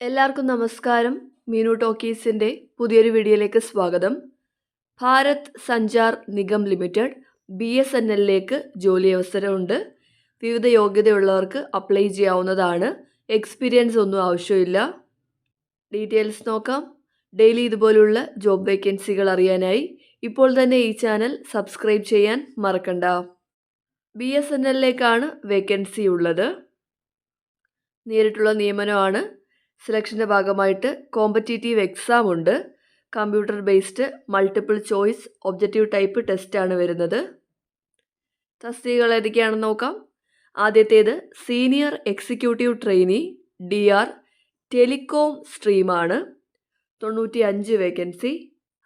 എല്ലാവർക്കും നമസ്കാരം. മീനു ടോക്കീസിന്റെ പുതിയൊരു വീഡിയോയിലേക്ക് സ്വാഗതം. Bharat Sanchar Nigam limited B S N എല്ലിലേക്ക് ജോലി അവസരമുണ്ട് വിവിധ യോഗ്യതയുള്ളവർക്ക് അപ്ലൈ ചെയ്യാവുന്നതാണ്. എക്സ്പീരിയൻസ് ഒന്നും ആവശ്യമില്ല. ഡീറ്റെയിൽസ് നോക്കാം. ഡെയിലി ഇതുപോലുള്ള ജോബ് വേക്കൻസികൾ അറിയാനായി ഇപ്പോൾ തന്നെ ഈ ചാനൽ സബ്സ്ക്രൈബ് ചെയ്യാൻ മറക്കണ്ട. ബി എസ് എൻ എല്ലിലേക്കാണ് വേക്കൻസി ഉള്ളത്. നേരിട്ടുള്ള നിയമനമാണ്. സെലക്ഷന്റെ ഭാഗമായിട്ട് കോമ്പറ്റീറ്റീവ് എക്സാം ഉണ്ട്. Computer based multiple choice objective type ടെസ്റ്റാണ് വരുന്നത്. തസ്തികകൾ ഏതൊക്കെയാണെന്ന് നോക്കാം. ആദ്യത്തേത് senior executive trainee D R telecom സ്ട്രീമാണ് തൊണ്ണൂറ്റി അഞ്ച് വേക്കൻസി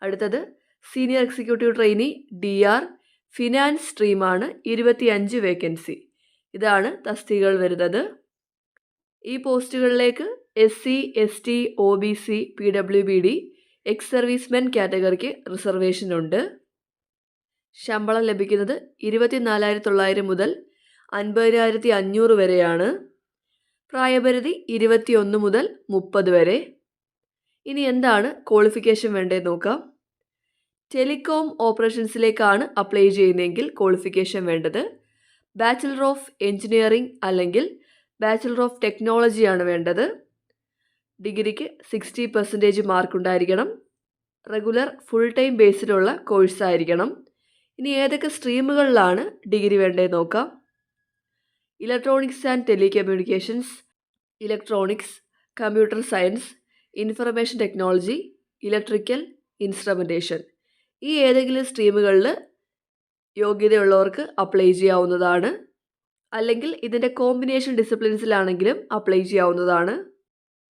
അടുത്തത് senior executive trainee D R finance സ്ട്രീമാണ് ഇരുപത്തി അഞ്ച് വേക്കൻസി ഇതാണ് തസ്തികകൾ വരുന്നത്. ഈ പോസ്റ്റുകളിലേക്ക് S C S T O B C P W B D ex servicemen കാറ്റഗറിക്ക് reservation ഉണ്ട്. ശമ്പളം ലഭിക്കുന്നത് ഇരുപത്തിനാലായിരത്തി തൊള്ളായിരം മുതൽ അൻപതിനായിരത്തി അഞ്ഞൂറ് വരെയാണ്. പ്രായപരിധി ഇരുപത്തിയൊന്ന് മുതൽ മുപ്പത് വരെ. ഇനി എന്താണ് ക്വാളിഫിക്കേഷൻ വേണ്ടതെന്ന് നോക്കാം. ടെലികോം ഓപ്പറേഷൻസിലേക്കാണ് അപ്ലൈ ചെയ്യുന്നതെങ്കിൽ ക്വാളിഫിക്കേഷൻ വേണ്ടത്. ബാച്ചിലർ ഓഫ് എഞ്ചിനീയറിംഗ് അല്ലെങ്കിൽ ബാച്ചിലർ ഓഫ് ടെക്നോളജിയാണ് വേണ്ടത്. ഡിഗ്രിക്ക് സിക്സ്റ്റി പെർസെന്റേജ് മാർക്ക് ഉണ്ടായിരിക്കണം റെഗുലർ ഫുൾ ടൈം ബേസിലുള്ള കോഴ്സായിരിക്കണം. ഇനി ഏതൊക്കെ സ്ട്രീമുകളിലാണ് ഡിഗ്രി വേണ്ടതെന്ന് നോക്കാം. Electronics and telecommunications electronics computer science information technology electrical instrumentation ഈ ഏതെങ്കിലും സ്ട്രീമുകളിൽ യോഗ്യതയുള്ളവർക്ക് അപ്ലൈ ചെയ്യാവുന്നതാണ്. അല്ലെങ്കിൽ ഇതിന്റെ കോമ്പിനേഷൻ ഡിസിപ്ലിൻസിലാണെങ്കിലും അപ്ലൈ ചെയ്യാവുന്നതാണ്.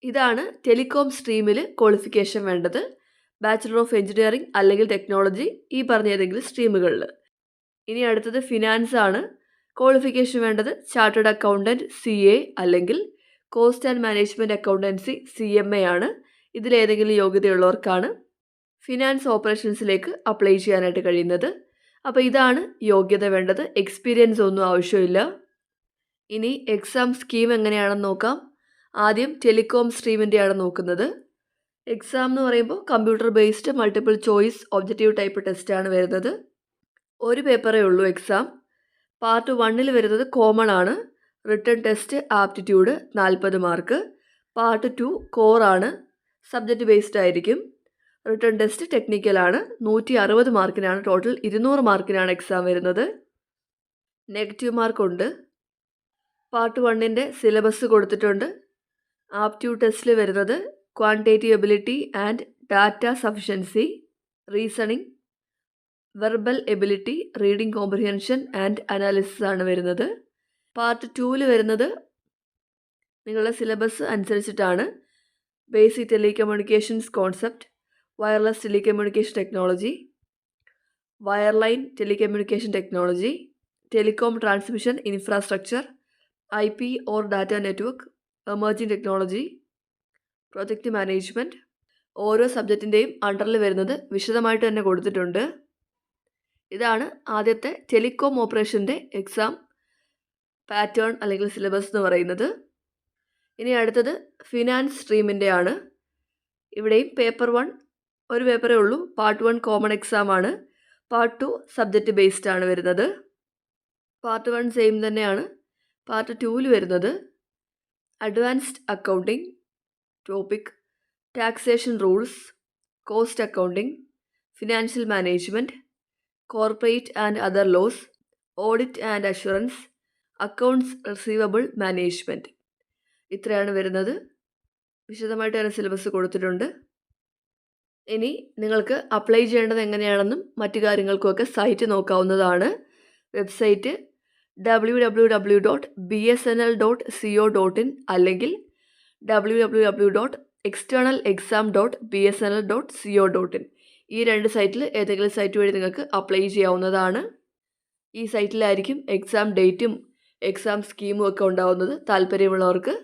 ഇതാണ് ടെലികോം സ്ട്രീമിൽ ക്വാളിഫിക്കേഷൻ വേണ്ടത്. ബാച്ചിലർ ഓഫ് എഞ്ചിനീയറിംഗ് അല്ലെങ്കിൽ ടെക്നോളജി ഈ പറഞ്ഞ ഏതെങ്കിലും സ്ട്രീമുകളിൽ. ഇനി അടുത്തത് ഫിനാൻസ് ആണ്. ക്വാളിഫിക്കേഷൻ വേണ്ടത് ചാർട്ടേഡ് അക്കൗണ്ടന്റ് സി എ അല്ലെങ്കിൽ cost and management accountancy C M A ആണ്. ഇതിലേതെങ്കിലും യോഗ്യതയുള്ളവർക്കാണ് ഫിനാൻസ് ഓപ്പറേഷൻസിലേക്ക് അപ്ലൈ ചെയ്യാനായിട്ട് കഴിയുന്നത്. അപ്പോൾ ഇതാണ് യോഗ്യത വേണ്ടത്. എക്സ്പീരിയൻസ് ഒന്നും ആവശ്യമില്ല. ഇനി എക്സാം സ്കീം എങ്ങനെയാണെന്ന് നോക്കാം. ആദ്യം ടെലികോം സ്ട്രീമിന്റെയാണ് നോക്കുന്നത്. എക്സാം എന്ന് പറയുമ്പോൾ computer based multiple choice objective type ടെസ്റ്റാണ് വരുന്നത്. ഒരു പേപ്പറേ ഉള്ളൂ എക്സാം പാർട്ട് വണ്ണിൽ വരുന്നത് കോമൺ ആണ്. റിട്ടേൺ ടെസ്റ്റ് ആപ്റ്റിറ്റ്യൂഡ് നാൽപ്പത് മാർക്ക് പാർട്ട് ടു ആണ്. സബ്ജക്റ്റ് ബേസ്ഡ് ആയിരിക്കും. റിട്ടേൺ ടെസ്റ്റ് ടെക്നിക്കലാണ് നൂറ്റി അറുപത് മാർക്കിനാണ് ടോട്ടൽ ഇരുന്നൂറ് മാർക്കിനാണ് എക്സാം വരുന്നത്. നെഗറ്റീവ് മാർക്കുണ്ട് പാർട്ട് വണ്ണിന്റെ സിലബസ് കൊടുത്തിട്ടുണ്ട്. ആപ്റ്റ്യൂഡ് ടെസ്റ്റിൽ വരുന്നത് quantitative ability and data sufficiency reasoning verbal ability reading comprehension and analysis ആണ് വരുന്നത്. പാർട്ട് ടൂവിൽ വരുന്നത് നിങ്ങളുടെ സിലബസ് അനുസരിച്ചിട്ടാണ്. Basic telecommunications concept wireless telecommunication technology wireline telecommunication technology telecom transmission infrastructure I P or data network emerging technology project management ഓരോ സബ്ജക്റ്റിന്റെയും അണ്ടറിൽ വരുന്നത് വിശദമായിട്ട് തന്നെ കൊടുത്തിട്ടുണ്ട്. ഇതാണ് ആദ്യത്തെ ടെലികോം ഓപ്പറേഷന്റെ എക്സാം പാറ്റേൺ അല്ലെങ്കിൽ സിലബസ് എന്ന് പറയുന്നത്. ഇനി അടുത്തത് ഫിനാൻസ് സ്ട്രീമിന്റെ ആണ്. ഇവിടെയും പേപ്പർ വൺ ഒരു പേപ്പറേ ഉള്ളൂ. പാർട്ട് വൺ കോമൺ എക്സാം ആണ്. പാർട്ട് ടു സബ്ജക്റ്റ് ബേസ്ഡ് ആണ് വരുന്നത്. പാർട്ട് വൺ സെയിം തന്നെയാണ്. പാർട്ട് ടുവിൽ വരുന്നത്. Advanced accounting topic taxation rules cost accounting financial management corporate and other laws audit and assurance accounts receivable management ഇത്രയാണ് വരുന്നത്. വിശദമായിട്ട് തന്നെ സിലബസ് കൊടുത്തിട്ടുണ്ട്. ഇനി നിങ്ങൾക്ക് അപ്ലൈ ചെയ്യേണ്ടത് എങ്ങനെയാണെന്നും മറ്റു കാര്യങ്ങൾക്കുമൊക്കെ സൈറ്റ് നോക്കാവുന്നതാണ്. Website W dot B S N L dot C O dot in അല്ലെങ്കിൽ W dot external exam dot B S N L dot C O dot in ഈ രണ്ട് സൈറ്റിൽ ഏതെങ്കിലും സൈറ്റ് വഴി നിങ്ങൾക്ക് അപ്ലൈ ചെയ്യാവുന്നതാണ്. ഈ സൈറ്റിലായിരിക്കും എക്സാം ഡേറ്റും എക്സാം സ്കീമും ഒക്കെ ഉണ്ടാവുന്നത്. താല്പര്യമുള്ളവർക്ക്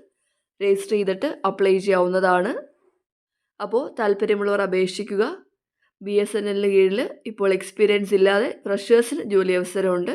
രജിസ്റ്റർ ചെയ്തിട്ട് അപ്ലൈ ചെയ്യാവുന്നതാണ്. അപ്പോൾ താല്പര്യമുള്ളവർ അപേക്ഷിക്കുക. ബി എസ് എൻ എല്ലിന് കീഴിൽ ഇപ്പോൾ എക്സ്പീരിയൻസ് ഇല്ലാതെ ഫ്രഷേഴ്സിന് ജോലി അവസരമുണ്ട്.